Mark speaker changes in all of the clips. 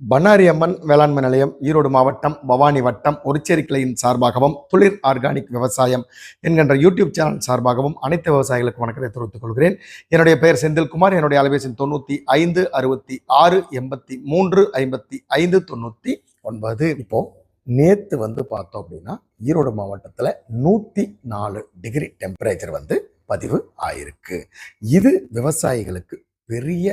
Speaker 1: பண்ணாரி அம்மன் வேளாண்மை நிலையம் ஈரோடு மாவட்டம் பவானி வட்டம் ஒருச்சேரி கிளையின் சார்பாகவும் துளிர் ஆர்கானிக் விவசாயம் என்கின்ற யூடியூப் சேனல் சார்பாகவும் அனைத்து விவசாயிகளுக்கு வணக்கத்தை தெரிவித்துக் கொள்கிறேன். என்னுடைய பெயர் செந்தில்குமார் என்னுடைய அலைபேசி தொண்ணூற்றி ஐந்து அறுபத்தி ஆறு எண்பத்தி மூன்று ஐம்பத்தி ஐந்து தொண்ணூற்றி ஒன்பது. இப்போ நேற்று வந்து பார்த்தோம் அப்படின்னா ஈரோடு மாவட்டத்தில் நூற்றி நாலு டிகிரி டெம்பரேச்சர் வந்து பதிவு ஆயிருக்கு. இது விவசாயிகளுக்கு பெரிய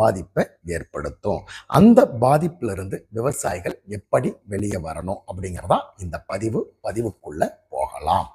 Speaker 1: பாதிப்பை ஏற்படுத்தும். அந்த பாதிப்புல இருந்து விவசாயிகள் எப்படி வெளியே வரணும் அப்படிங்கிறதா இந்த பதிவு பதிவுக்குள்ளே போகலாம்.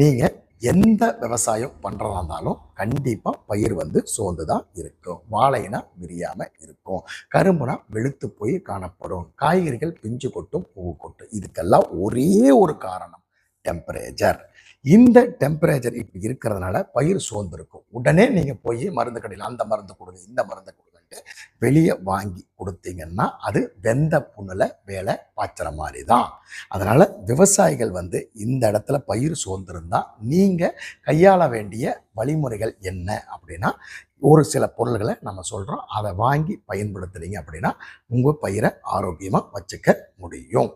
Speaker 1: நீங்கள் எந்த விவசாயம் பண்ணுறதா இருந்தாலும் கண்டிப்பாக பயிர் வந்து சோர்ந்து தான் இருக்கும். வாழைனா விரியாமல் இருக்கும். கரும்புனா வெளுத்து போய் காணப்படும். காய்கறிகள் பிஞ்சு கொட்டும் பூ கொட்டும். இதுக்கெல்லாம் ஒரே ஒரு காரணம் டெம்பரேச்சர். இந்த டெம்பரேச்சர் இப்படி இருக்கிறதுனால பயிர் சோர்ந்திருக்கும். உடனே நீங்கள் போய் மருந்து கடையில் அந்த மருந்து கொடுங்க இந்த மருந்து கொடுங்க. கொடுங்கன்ட்டு வெளியே வாங்கி கொடுத்தீங்கன்னா அது வெந்த புண்ணில் வேலை பாய்ச்சுற மாதிரி தான் அதனால் விவசாயிகள் வந்து இந்த இடத்துல பயிர் சோர்ந்திருந்தால் நீங்கள் கையாள வேண்டிய வழிமுறைகள் என்ன அப்படின்னா ஒரு சில பொருள்களை நம்ம சொல்கிறோம் அதை வாங்கி பயன்படுத்துகிறீங்க அப்படின்னா உங்கள் பயிரை ஆரோக்கியமாக வச்சுக்க முடியும்.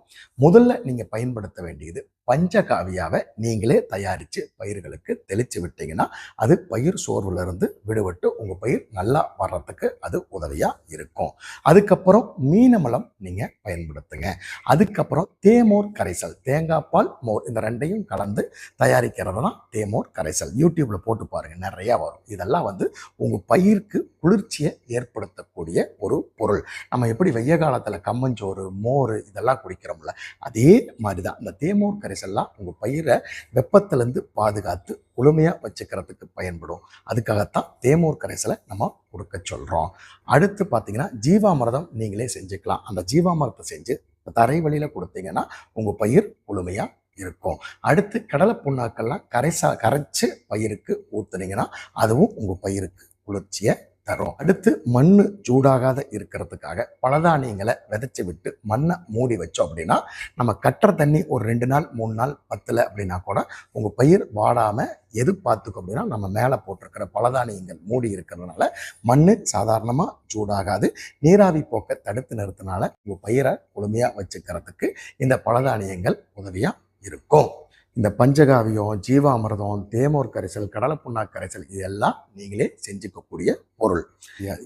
Speaker 1: முதல்ல நீங்கள் பயன்படுத்த வேண்டியது பஞ்சகாவியாவை நீங்களே தயாரித்து பயிர்களுக்கு தெளித்து விட்டீங்கன்னா அது பயிர் சோர்வுலேருந்து விடுபட்டு உங்கள் பயிர் நல்லா வர்றதுக்கு அது உதவியாக இருக்கும். அதுக்கப்புறம் மீனமலம் நீங்கள் பயன்படுத்துங்க. அதுக்கப்புறம் தேமோர் கரைசல் தேங்காய் பால் மோர் இந்த ரெண்டையும் கலந்து தயாரிக்கிறது தான் தேமோர் கரைசல். யூடியூப்பில் போட்டு பாருங்கள் நிறையா வரும். இதெல்லாம் வந்து உங்கள் பயிருக்கு குளிர்ச்சியை ஏற்படுத்தக்கூடிய ஒரு பொருள். நம்ம எப்படி வெய்ய காலத்தில் கம்மஞ்சோறு மோர் இதெல்லாம் குடிக்கிறோம்ல அதே மாதிரி தான் இந்த தேமோர் கரைசல்லாம் உங்கள் பயிரை வெப்பத்திலேருந்து பாதுகாத்து குளுமையாக வச்சுக்கிறதுக்கு பயன்படும். அதுக்காகத்தான் தேமோர் கரைசலை நம்ம கொடுக்க சொல்கிறோம் அடுத்து பார்த்திங்கன்னா ஜீவாமிரதம் நீங்களே செஞ்சுக்கலாம். அந்த ஜீவாமிர்தத்தை செஞ்சு தரை வழியில் கொடுத்தீங்கன்னா உங்கள் பயிர் குளுமையாக இருக்கும். அடுத்து கடலை புண்ணாக்கெல்லாம் கரைசா கரைச்சி பயிருக்கு ஊற்றுனீங்கன்னா அதுவும் உங்கள் பயிருக்கு குளிர்ச்சியை தரும். அடுத்து மண் சூடாகாத இருக்கிறதுக்காக பலதானியங்களை விதைச்சி விட்டு மண்ணை மூடி வச்சோம் அப்படின்னா நம்ம கட்டுற தண்ணி ஒரு ரெண்டு நாள் மூணு நாள் பத்தலை அப்படின்னா கூட உங்கள் பயிர் வாடாமல் எது பார்த்துக்கும் அப்படின்னா நம்ம மேலே போட்டிருக்கிற பலதானியங்கள் மூடி இருக்கிறதுனால மண் சாதாரணமாக சூடாகாது. நீராவி போக்கை தடுத்து நிறுத்தினால உங்கள் பயிரை குளுமையாக வச்சுக்கிறதுக்கு இந்த பலதானியங்கள் உதவியாக இருக்கும். இந்த பஞ்சகாவியம் ஜீவாமிர்தம் தேமோர் கரைசல் கடலை புண்ணாக்கு கரைசல் இதெல்லாம் நீங்களே செஞ்சுக்கக்கூடிய பொருள்.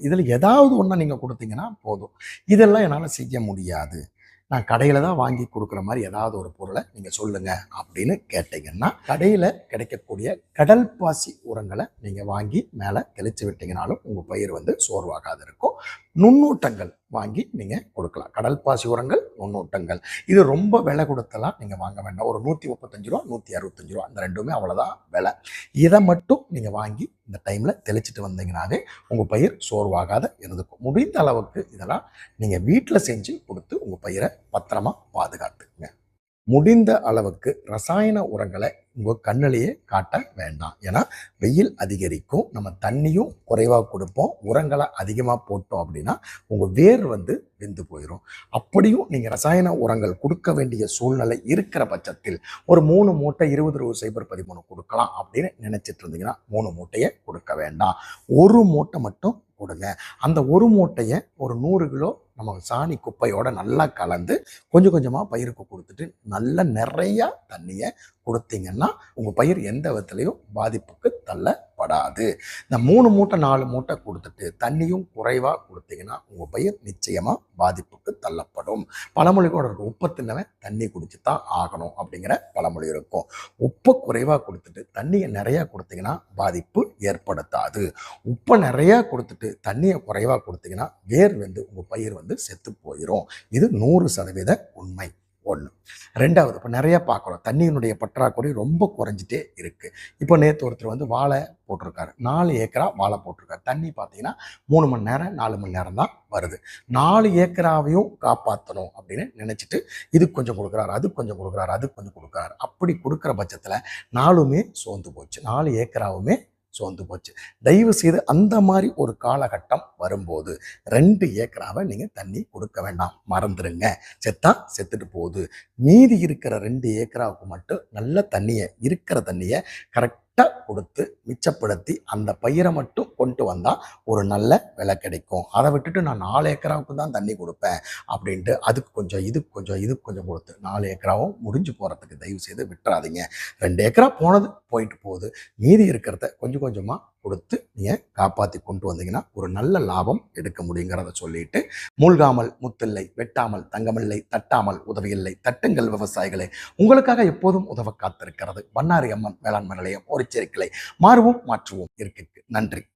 Speaker 1: இதில் ஏதாவது ஒன்று நீங்கள் கொடுத்தீங்கன்னா போதும். இதெல்லாம் என்னால் செய்ய முடியாது. நான் கடையில் தான் வாங்கி கொடுக்குற மாதிரி ஏதாவது ஒரு பொருளை நீங்கள் சொல்லுங்கள் அப்படின்னு கேட்டிங்கன்னா கடையில் கிடைக்கக்கூடிய கடல் பாசி உரங்களை நீங்கள் வாங்கி மேலே தெளித்து விட்டீங்கனாலும் உங்கள் பயிர் வந்து சோர்வாகாது இருக்கும் நுண்ணூட்டங்கள் வாங்கி நீங்கள் கொடுக்கலாம். கடல் பாசி உரங்கள் நுண்ணூட்டங்கள். இது ரொம்ப விலை கொடுத்தலாம் நீங்கள் வாங்க வேண்டாம். ஒரு நூற்றி முப்பத்தஞ்சு ரூபா நூற்றி அறுபத்தஞ்சு ரூபா. அந்த ரெண்டுமே அவ்வளோதான் விலை. இதை மட்டும் நீங்கள் வாங்கி இந்த டைமில் தெளிச்சிட்டு வந்தீங்கனாவே உங்கள் பயிர் சோர்வாகாத இருந்துக்கும். முடிந்த அளவுக்கு இதெல்லாம் நீங்கள் வீட்டில் செஞ்சு கொடுத்து உங்கள் பயிரை பத்திரமா பாதுகாத்துக்குங்க. முடிந்த அளவுக்கு ரசாயன உரங்களை உங்கள் கண்ணிலேயே காட்ட வேண்டாம். ஏன்னா வெயில் அதிகரிக்கும் நம்ம தண்ணியும் குறைவாக கொடுப்போம் உரங்களை அதிகமாக போட்டோம் அப்படின்னா உங்கள் வேர் வந்து வெந்து போயிடும் அப்படியும் நீங்கள் ரசாயன உரங்கள் கொடுக்க வேண்டிய சூழ்நிலை இருக்கிற பட்சத்தில் ஒரு மூணு மூட்டை இருபது ரூபா சைபர் பதிமூணு கொடுக்கலாம் அப்படின்னு நினச்சிட்டு இருந்தீங்கன்னா மூணு மூட்டையை கொடுக்க வேண்டாம். ஒரு மூட்டை மட்டும் கொடுங்க. அந்த ஒரு மூட்டையை ஒரு நூறு கிலோ நம்ம சாணி குப்பையோட நல்லா கலந்து கொஞ்சம் கொஞ்சமாக பயிருக்கு கொடுத்துட்டு நல்ல நிறையா தண்ணியை கொடுத்தீங்கன்னா உங்கள் பயிர் எந்த விதத்துலையும் பாதிப்புக்கு தள்ளப்படாது. இந்த மூணு மூட்டை நாலு மூட்டை கொடுத்துட்டு தண்ணியும் குறைவாக கொடுத்தீங்கன்னா உங்கள் பயிர் நிச்சயமாக பாதிப்புக்கு தள்ளப்படும். பழமொழி கூட இருக்கும் தின்னவன் தண்ணி குடிச்சு தான் ஆகணும் அப்படிங்கிற பழமொழி இருக்கும். உப்பை குறைவாக கொடுத்துட்டு தண்ணியை நிறையா கொடுத்தீங்கன்னா பாதிப்பு ஏற்படுத்தாது. உப்பை நிறையா கொடுத்துட்டு தண்ணியை குறைவாக கொடுத்தீங்கன்னா வேர் வந்து உங்கள் பயிர் வந்து செத்து போயிடும் இது நூறு சதவீத உண்மை. ஒன்று ரெண்டாவது இப்போ நிறையா பார்க்குறோம் தண்ணியினுடைய பற்றாக்குறை ரொம்ப குறைஞ்சிட்டே இருக்குது இப்போ நேற்று ஒருத்தர் வந்து வாழை போட்டிருக்காரு. நாலு ஏக்கரா வாழை போட்டிருக்காரு. தண்ணி பார்த்தீங்கன்னா மூணு மணி நேரம் நாலு மணி நேரம் தான் வருது. நாலு ஏக்கராவையும் காப்பாற்றணும் அப்படின்னு நினச்சிட்டு இது கொஞ்சம் கொடுக்குறாரு அது கொஞ்சம் கொடுக்குறாரு அது கொஞ்சம் கொடுக்குறாரு. அப்படி கொடுக்குற பட்சத்தில் நாலுமே சோர்ந்து போச்சு. நாலு ஏக்கராவுமே சோர்ந்து போச்சு. தயவு செய்து அந்த மாதிரி ஒரு காலகட்டம் வரும்போது ரெண்டு ஏக்கராவை நீங்கள் தண்ணி கொடுக்க வேண்டாம். மறந்துடுங்க செத்தா செத்துட்டு போகுது. மீதி இருக்கிற ரெண்டு ஏக்கராவுக்கு மட்டும் நல்ல தண்ணியை இருக்கிற தண்ணியை கரெக்டாக கொடுத்து மிச்சப்படுத்தி அந்த பயிரை மட்டும் கொண்டு வந்தால் ஒரு நல்ல விலை கிடைக்கும். அதை விட்டுட்டு நான் நாலு ஏக்கராவுக்கு தான் தண்ணி கொடுப்பேன் அப்படின்ட்டு அதுக்கு கொஞ்சம் இதுக்கு கொஞ்சம் இதுக்கு கொஞ்சம் கொடுத்து நாலு ஏக்கராவும் முடிஞ்சு போகிறதுக்கு தயவு செய்து விட்டுறாதீங்க. ரெண்டு ஏக்கரா போனது போயிட்டு போகுது. மீதி இருக்கிறத கொஞ்சம் கொஞ்சமாக கொடுத்து நீங்கள் காப்பாற்றி கொண்டு வந்தீங்கன்னா ஒரு நல்ல லாபம் எடுக்க முடியுங்கிறத சொல்லிட்டு மூழ்காமல் முத்தில்லை வெட்டாமல் தங்கமில்லை தட்டாமல் உதவியில்லை தட்டுங்கள் விவசாயிகளே. உங்களுக்காக எப்போதும் உதவ காத்திருக்கிறது. பண்ணாரி அம்மன் வேளாண்மை நிலையம் ஒரு செருக்கிளை மாறுவோம் மாற்றுவோம். இருக்கு நன்றி.